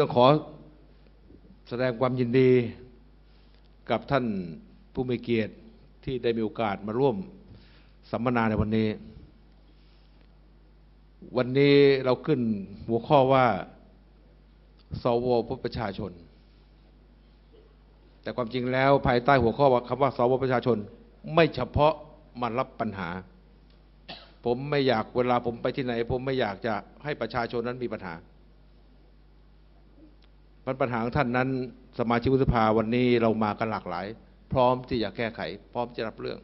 ต้องขอแสดงความยินดีกับท่านผู้มีเกียรติที่ได้มีโอกาสมาร่วมสัมมนาในวันนี้ วันนี้เราขึ้นหัวข้อว่า สวพประชาชน แต่ความจริงแล้วภายใต้หัวข้อว่าคำว่า สวประชาชน ไม่เฉพาะมารับปัญหา ผมไม่อยากเวลาผมไปที่ไหน ผมไม่อยากจะให้ประชาชนนั้นมีปัญหา ปัญหาของท่านนั้น สมาชิกวุฒิภาวันนี้เรามากันหลากหลาย พร้อมที่จะแก้ไข พร้อมจะรับเรื่อง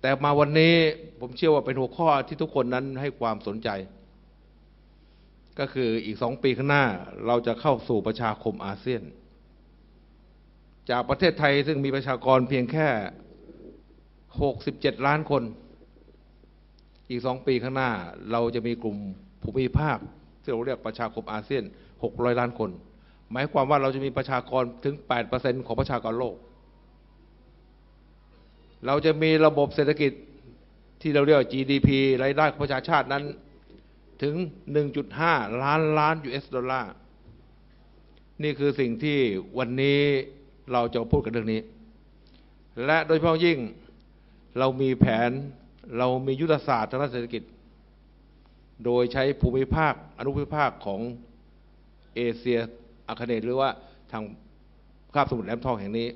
แต่มาวันนี้ผมเชื่อว่าเป็นหัวข้อที่ทุกคนนั้นให้ความสนใจ ก็คืออีกสองปีข้างหน้า เราจะเข้าสู่ประชาคมอาเซียน จากประเทศไทยซึ่งมีประชากรเพียงแค่67ล้านคน อีกสองปีข้างหน้า เราจะมีกลุ่มภูมิภาคที่เราเรียกประชาคมอาเซียน600ล้านคน หมายความว่าเราจะมีประชากรถึง 8%ของประชากรโลก เราจะมีระบบเศรษฐกิจที่เราเรียกว่า GDP รายได้ของประชาชาตินั้นถึง 1.5 ล้านล้าน US ดอลลาร์ นี่คือสิ่งที่วันนี้เราจะพูดกันเรื่องนี้ และโดยเฉพาะยิ่งเรามีแผนเรามียุทธศาสตร์ทางด้านเศรษฐกิจ โดยใช้ภูมิภาคอนุภูมิภาคของเอเชีย อาคเนย์หรือว่าทางคาบสมุทรแหลมทองแห่งนี้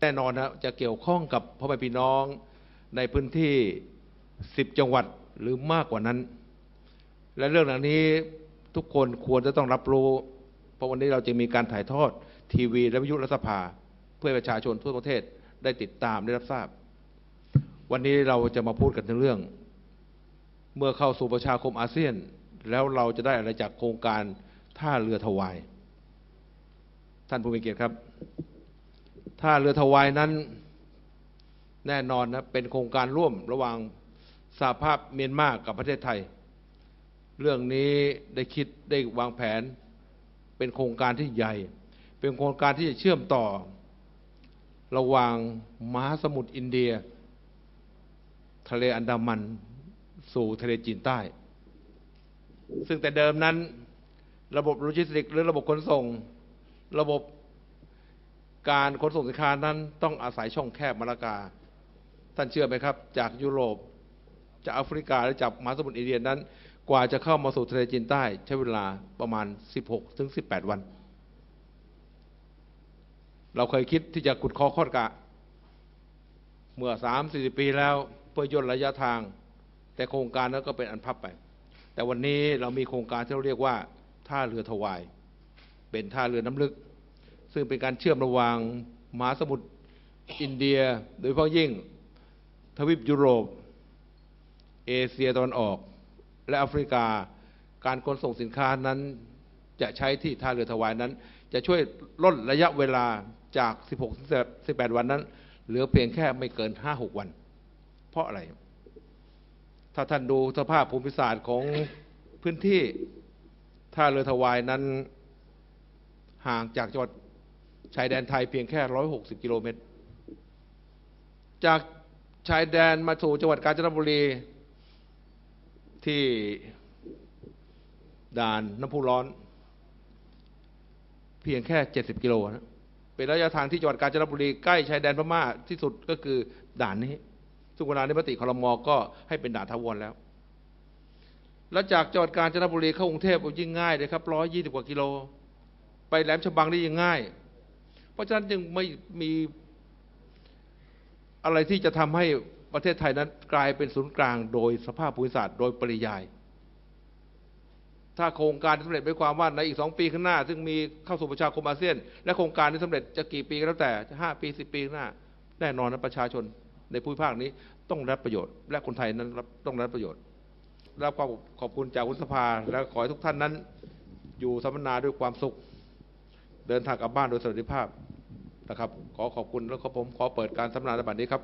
แน่นอนนะจะเกี่ยวข้องกับพ่อแม่พี่น้องในพื้นที่ 10 จังหวัดหรือมากกว่านั้น และเรื่องเหล่านี้ทุกคนควรจะต้องรับรู้ เพราะวันนี้เราจะมีการถ่ายทอดทีวีและวิทยุรัฐสภา เพื่อประชาชนทั่วประเทศได้ติดตามได้รับทราบ วันนี้เราจะมาพูดกันถึงเรื่อง เมื่อเข้าสู่ประชาคมอาเซียน แล้วเราจะได้อะไรจากโครงการท่าเรือถวาย ท่านผู้มีเกียรติครับ ท่าเรือถวายนั้นแน่นอนนะเป็นโครงการร่วมระหว่างสหภาพเมียนมากับประเทศไทย เรื่องนี้ได้คิดได้วางแผน เป็นโครงการที่ใหญ่ เป็นโครงการที่จะเชื่อมต่อ ระหว่างมหาสมุทรอินเดีย ทะเลอันดามันสู่ทะเลจีนใต้ ซึ่งแต่เดิมนั้น ระบบโลจิสติก หรือระบบขนส่ง ระบบการขนส่งสินค้านั้นต้องอาศัยช่องแคบมาลากา ท่านเชื่อไหมครับ จากยุโรป จากแอฟริกาหรือจากมหาสมุทรอินเดียนั้น กว่าจะเข้ามาสู่ทะเลจีนใต้ ใช้เวลาประมาณ 16 ถึง 18 วัน เราเคยคิดที่จะขุดคอคอดกะ เมื่อ 3 4 ปีแล้วเพื่อย่นระยะทาง แต่โครงการนั้นก็เป็นอันพับไป แต่วันนี้เรามีโครงการที่เราเรียกว่าท่าเรือถวาย เป็นท่าเรือน้ำลึก ซึ่งเป็นการเชื่อมระหว่างมหาสมุทรอินเดีย โดยเฉพาะยิ่งทวีปยุโรป เอเชียตะวันออก และแอฟริกา การขนส่งสินค้านั้นจะใช้ที่ท่าเรือถวายนั้น จะช่วยลดระยะเวลาจาก 16-18 วันนั้น เหลือเพียงแค่ไม่เกิน 5-6 วัน เพราะอะไร ถ้าท่านดูสภาพภูมิศาสตร์ของพื้นที่ท่าเรือถวายนั้น ห่างจากจังหวัดชายแดนไทยเพียงแค่ 160 กิโลเมตร จากชายแดนมาสู่จังหวัดกาญจนบุรีที่ด่านน้ำพุร้อน เพียงแค่ 70 กิโลนะเป็นระยะทางที่จังหวัดกาญจนบุรีใกล้ชายแดนพม่าที่สุดก็คือด่านนี้ซึ่งเวลาในมติคอรมอก็ให้เป็นด่านทวรแล้ว แล้วจากจังหวัดกาญจนบุรีเข้ากรุงเทพยิ่งง่ายเลยครับร้อยยี่สิบกว่ากิโล ไปแหลมฉบังได้ยิ่งง่าย เพราะฉะนั้นจึงไม่มีอะไรที่จะทำให้ประเทศไทยนั้นกลายเป็นศูนย์กลาง โดยสภาพภูมิศาสตร์โดยปริยาย ถ้าโครงการสำเร็จไปความว่าในอีกสองปีข้างหน้า ซึ่งมีเข้าสู่ประชาคมอาเซียน และโครงการนี้สำเร็จจะกี่ปีก็แล้วแต่ห้าปีสิบปีข้างหน้า แน่นอนนะประชาชนในภูมิภาคนี้ต้องรับประโยชน์ และคนไทยนั้นต้องรับประโยชน์รับความขอบคุณจากวุฒิสภาและขอให้ทุกท่านนั้น อยู่สัมมนาด้วยความสุข เดินทางกลับบ้านโดยสวัสดิภาพนะครับ ขอขอบคุณแล้วก็ผมขอเปิดการสัมมนาในบัดนี้ครับ